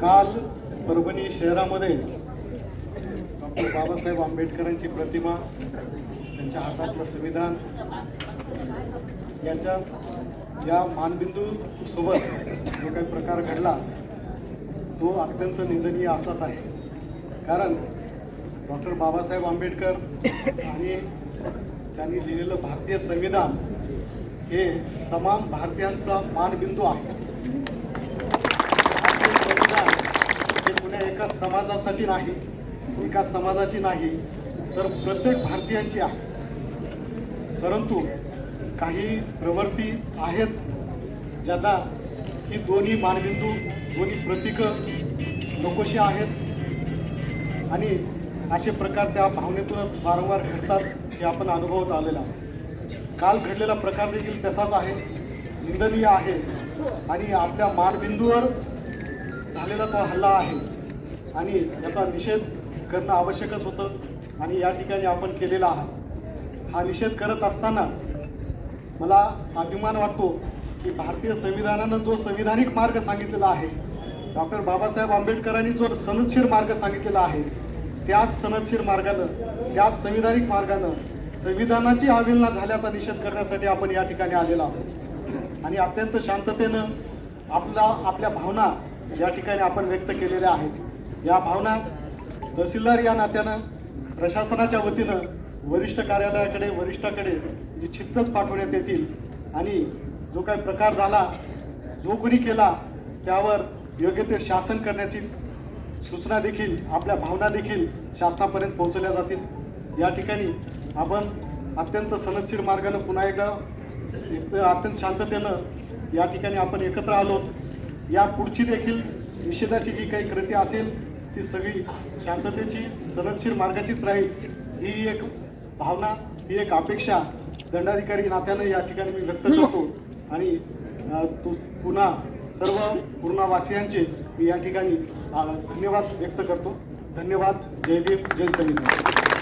काल परभणी शहरामध्ये डॉक्टर बाबासाहेब आंबेडकरांची प्रतिमा त्यांच्या हातातलं संविधान यांच्या या मानबिंदूसोबत जो काही प्रकार घडला तो अत्यंत निंदनीय असाच आहे. कारण डॉक्टर बाबासाहेब आंबेडकर आणि त्यांनी लिहिलेलं भारतीय संविधान हे तमाम भारतीयांचा मानबिंदू आहे भारतीय संविधान हे पुण्या एका समाजासाठी नाही एका समाजाची नाही तर प्रत्येक भारतीयांची आहे. परंतु काही प्रवृत्ती आहेत ज्यांना ही दोन्ही मानबिंदू दोन्ही प्रतीकं नकोशी आहेत. आणि असे प्रकार त्या भावनेतूनच वारंवार घडतात हे आपण अनुभवत आलेला काल घडलेला प्रकार देखील तसाच आहे. निंदनीय आहे. आणि आपल्या मानबिंदूवर झालेला तो हल्ला आहे आणि याचा निषेध करणं आवश्यकच होतं आणि या ठिकाणी आपण केलेला आहात. हा निषेध करत असताना मला अभिमान वाटतो की भारतीय संविधानानं जो संविधानिक मार्ग सांगितलेला आहे डॉक्टर बाबासाहेब आंबेडकरांनी जो सनदशीर मार्ग सांगितलेला आहे त्याच सनदशीर मार्गानं त्याच संविधानिक मार्गानं संविधानाची अवहेलना झाल्याचा निषेध करण्यासाठी आपण या ठिकाणी आलेलो आहोत. आणि अत्यंत शांततेनं आपला आपल्या भावना या ठिकाणी आपण व्यक्त केलेल्या आहेत. या भावना तहसीलदार या नात्यानं प्रशासनाच्या वतीनं वरिष्ठ कार्यालयाकडे वरिष्ठाकडे निश्चितच पाठवण्यात येतील. आणि जो काही प्रकार झाला जो कोणी केला त्यावर योग्य ते शासन करण्याची सूचना देखील आपल्या भावना देखील शासनापर्यंत पोहोचवल्या जातील. या ठिकाणी आपण अत्यंत सनदशीर मार्गानं पुन्हा एकदा एक अत्यंत शांततेनं या ठिकाणी आपण एकत्र आलो. या पुढची देखील निषेधाची जी काही कृती असेल ती सगळी शांततेची सरळशीर मार्गाचीच राहील ही एक भावना ही एक अपेक्षा दंडाधिकारी नात्यानं या ठिकाणी मी व्यक्त करतो. आणि पुन्हा सर्व पूर्णावासियांचे मी या ठिकाणी धन्यवाद व्यक्त करतो. धन्यवाद. जय भीम. जय संविधान